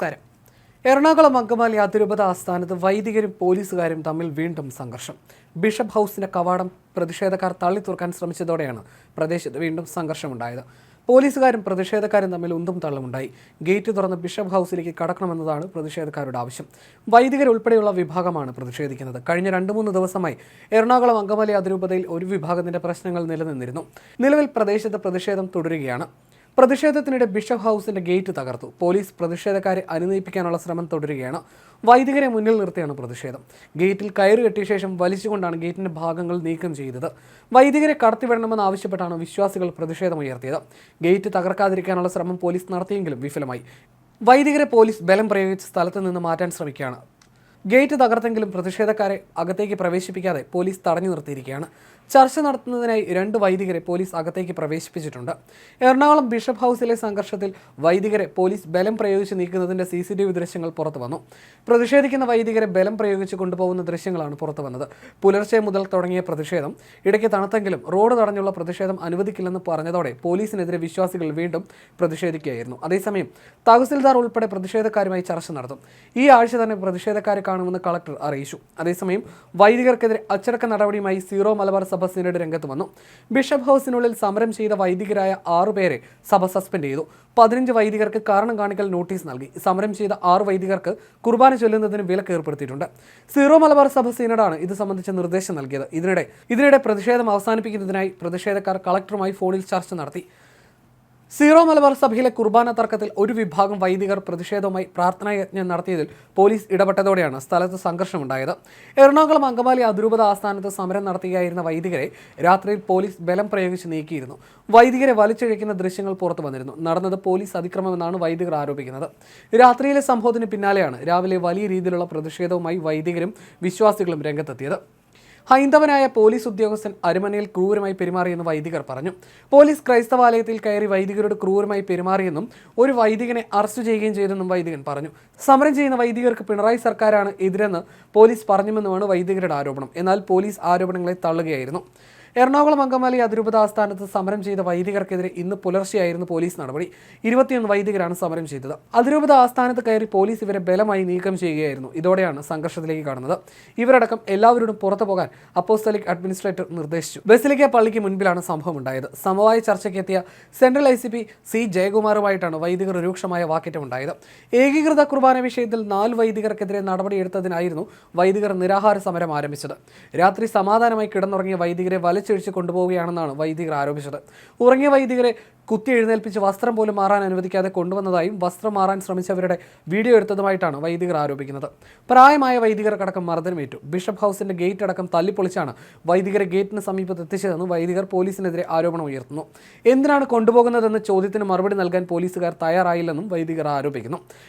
നമസ്കാരം. എറണാകുളം അങ്കമാലി അതിരൂപത ആസ്ഥാനത്ത് വൈദികരും പോലീസുകാരും തമ്മിൽ വീണ്ടും സംഘർഷം. ബിഷപ്പ് ഹൗസിന്റെ കവാടം പ്രതിഷേധക്കാർ തള്ളി തുറക്കാൻ ശ്രമിച്ചതോടെയാണ് പ്രദേശത്ത് വീണ്ടും സംഘർഷമുണ്ടായത്. പോലീസുകാരും പ്രതിഷേധക്കാരും തമ്മിൽ ഉന്തും തള്ളുമുണ്ടായി. ഗേറ്റ് തുറന്ന് ബിഷപ്പ് ഹൗസിലേക്ക് കടക്കണമെന്നതാണ് പ്രതിഷേധക്കാരുടെ ആവശ്യം. വൈദികർ ഉൾപ്പെടെയുള്ള വിഭാഗമാണ് പ്രതിഷേധിക്കുന്നത്. കഴിഞ്ഞ രണ്ട് മൂന്ന് ദിവസമായി എറണാകുളം അങ്കമാലി അതിരൂപതയിൽ ഒരു വിഭാഗത്തിന്റെ പ്രശ്നങ്ങൾ നിലനിന്നിരുന്നു. നിലവിൽ പ്രദേശത്ത് പ്രതിഷേധം തുടരുകയാണ്. പ്രതിഷേധത്തിനിടെ ബിഷപ്പ് ഹൗസിന്റെ ഗേറ്റ് തകർത്തു. പോലീസ് പ്രതിഷേധക്കാരെ അനുനയിപ്പിക്കാനുള്ള ശ്രമം തുടരുകയാണ്. വൈദികരെ മുന്നിൽ നിർത്തിയാണ് പ്രതിഷേധം. ഗേറ്റിൽ കയറ് കെട്ടിയ ശേഷം വലിച്ചുകൊണ്ടാണ് ഗേറ്റിന്റെ ഭാഗങ്ങൾ നീക്കം ചെയ്തത്. വൈദികരെ കടത്തിവിടണമെന്ന് ആവശ്യപ്പെട്ടാണ് വിശ്വാസികൾ പ്രതിഷേധമുയർത്തിയത് ഗേറ്റ് തകർക്കാതിരിക്കാനുള്ള ശ്രമം പോലീസ് നടത്തിയെങ്കിലും വിഫലമായി. വൈദികരെ പോലീസ് ബലം പ്രയോഗിച്ച് സ്ഥലത്ത് നിന്ന് മാറ്റാൻ ശ്രമിക്കുകയാണ്. ഗേറ്റ് തകർത്തെങ്കിലും പ്രതിഷേധക്കാരെ അകത്തേക്ക് പ്രവേശിപ്പിക്കാതെ പോലീസ് തടഞ്ഞു നിർത്തിയിരിക്കുകയാണ്. ചർച്ച നടത്തുന്നതിനായി രണ്ട് വൈദികരെ പോലീസ് അകത്തേക്ക് പ്രവേശിപ്പിച്ചിട്ടുണ്ട്. എറണാകുളം ബിഷപ്പ് ഹൗസിലെ സംഘർഷത്തിൽ വൈദികരെ പോലീസ് ബലം പ്രയോഗിച്ച് നീക്കുന്നതിന്റെ സി സി ടി വി ദൃശ്യങ്ങൾ പുറത്തു വന്നു. പ്രതിഷേധിക്കുന്ന വൈദികരെ ബലം പ്രയോഗിച്ച് കൊണ്ടുപോകുന്ന ദൃശ്യങ്ങളാണ് പുറത്തു വന്നത്. പുലർച്ചെ മുതൽ തുടങ്ങിയ പ്രതിഷേധം. ഇടയ്ക്ക് തണുത്തെങ്കിലും റോഡ് തടഞ്ഞുള്ള പ്രതിഷേധം അനുവദിക്കില്ലെന്ന് പറഞ്ഞതോടെ പോലീസിനെതിരെ വിശ്വാസികൾ വീണ്ടും പ്രതിഷേധിക്കുകയായിരുന്നു. അതേസമയം തഹസിൽദാർ ഉൾപ്പെടെ പ്രതിഷേധക്കാരുമായി ചർച്ച നടത്തും ഈ ആഴ്ച തന്നെ പ്രതിഷേധക്കാരെ കാണുമെന്ന് കളക്ടർ അറിയിച്ചു. അതേസമയം വൈദികർക്കെതിരെ അച്ചടക്ക നടപടിയുമായി സീറോ മലബാർ സഭ സിനഡ് രംഗത്ത് വന്നു. ബിഷപ്പ് ഹൗസിനുള്ളിൽ സമരം ചെയ്ത വൈദികരായ ആറുപേരെ സഭ സസ്പെൻഡ് ചെയ്തു. പതിനഞ്ച് വൈദികർക്ക് കാരണം കാണിക്കൽ നോട്ടീസ് നൽകി. സമരം ചെയ്ത ആറ് വൈദികർക്ക് കുർബാന ചൊല്ലുന്നതിന് വിലക്ക് ഏർപ്പെടുത്തിയിട്ടുണ്ട്. സീറോ മലബാർ സഭ സിനഡാണ് ഇത് സംബന്ധിച്ച നിർദ്ദേശം നൽകിയത്. ഇതിനിടെ ഇതിനിടെ പ്രതിഷേധം അവസാനിപ്പിക്കുന്നതിനായി പ്രതിഷേധക്കാർ കളക്ടറുമായി ഫോണിൽ ചർച്ച നടത്തി. സീറോ മലബാർ സഭയിലെ കുർബാന തർക്കത്തിൽ ഒരു വിഭാഗം വൈദികർ പ്രതിഷേധവുമായി പ്രാർത്ഥനായജ്ഞം നടത്തിയതിൽ പോലീസ് ഇടപെട്ടതോടെയാണ് സ്ഥലത്ത് സംഘർഷമുണ്ടായത്. എറണാകുളം അങ്കമാലി അതിരൂപത ആസ്ഥാനത്ത് സമരം നടത്തുകയായിരുന്ന വൈദികരെ രാത്രിയിൽ പോലീസ് ബലം പ്രയോഗിച്ച് നീക്കിയിരുന്നു. വൈദികരെ വലിച്ചിഴയ്ക്കുന്ന ദൃശ്യങ്ങൾ പുറത്തു വന്നിരുന്നു. നടന്നത് പോലീസ് അതിക്രമമെന്നാണ് വൈദികർ ആരോപിക്കുന്നത്. രാത്രിയിലെ സംഭവത്തിന് പിന്നാലെയാണ് രാവിലെ വലിയ രീതിയിലുള്ള പ്രതിഷേധവുമായി വൈദികരും വിശ്വാസികളും രംഗത്തെത്തിയത്. ഹൈന്ദവനായ പോലീസ് ഉദ്യോഗസ്ഥൻ അരുമനയിൽ ക്രൂരമായി പെരുമാറിയെന്ന് വൈദികർ പറഞ്ഞു. പോലീസ് ക്രൈസ്തവാലയത്തിൽ കയറി വൈദികരോട് ക്രൂരമായി പെരുമാറിയെന്നും ഒരു വൈദികനെ അറസ്റ്റ് ചെയ്യുകയും ചെയ്തെന്നും വൈദികൻ പറഞ്ഞു. സമരം ചെയ്യുന്ന വൈദികർക്ക് പിണറായി സർക്കാരാണ് എതിരെന്ന് പോലീസ് പറഞ്ഞുമെന്നുമാണ് വൈദികരുടെ ആരോപണം. എന്നാൽ പോലീസ് ആരോപണങ്ങളെ തള്ളുകയായിരുന്നു. എറണാകുളം അങ്കമാലി അതിരൂപത ആസ്ഥാനത്ത് സമരം ചെയ്ത വൈദികർക്കെതിരെ ഇന്ന് പുലർച്ചെയായിരുന്നു പോലീസ് നടപടി. ഇരുപത്തിയൊന്ന് വൈദികരാണ് സമരം ചെയ്തത്. അതിരൂപത ആസ്ഥാനത്ത് കയറി പോലീസ് ഇവരെ ബലമായി നീക്കം ചെയ്യുകയായിരുന്നു. ഇതോടെയാണ് സംഘർഷത്തിലേക്ക് കാണുന്നത് ഇവരടക്കം എല്ലാവരോടും പുറത്തു പോകാൻ അപ്പോസ്തലിക് അഡ്മിനിസ്ട്രേറ്റർ നിർദ്ദേശിച്ചു. ബസിലിക്ക പള്ളിക്ക് മുൻപിലാണ് സംഭവം ഉണ്ടായത്. സമവായ ചർച്ചയ്ക്കെത്തിയ central I C P C ജയകുമാറുമായിട്ടാണ് വൈദികർ രൂക്ഷമായ വാക്കേറ്റം ഉണ്ടായത്. ഏകീകൃത കുർബാന വിഷയത്തിൽ നാല് വൈദികർക്കെതിരെ നടപടിയെടുത്തതിനായിരുന്നു വൈദികർ നിരാഹാര സമരം ആരംഭിച്ചത്. രാത്രി സമാധാനമായി കിടന്നുറങ്ങിയ വൈദികരെ വലിച്ചൊഴിച്ച് കൊണ്ടുപോവുകയാണെന്നാണ് വൈദികർ ആരോപിച്ചത്. ഉറങ്ങിയ വൈദികരെ കുത്തി എഴുന്നേൽപ്പിച്ച് വസ്ത്രം പോലും മാറാൻ അനുവദിക്കാതെ കൊണ്ടുവന്നതായും വസ്ത്രം മാറാൻ ശ്രമിച്ചവരുടെ വീഡിയോ എടുത്തതുമായിട്ടാണ് വൈദികർ ആരോപിക്കുന്നത്. പ്രായമായ വൈദികർക്കടക്കം മർദ്ദനമേറ്റു. ബിഷപ്പ് ഹൗസിന്റെ ഗേറ്റ് അടക്കം തല്ലിപ്പൊളിച്ചാണ് വൈദികരെ ഗേറ്റിന് സമീപത്ത് എത്തിച്ചതെന്ന് വൈദികർ പോലീസിനെതിരെ ആരോപണം ഉയർത്തുന്നു. എന്തിനാണ് കൊണ്ടുപോകുന്നതെന്ന ചോദ്യത്തിന് മറുപടി നൽകാൻ പോലീസുകാർ തയ്യാറായില്ലെന്നും വൈദികർ ആരോപിക്കുന്നു.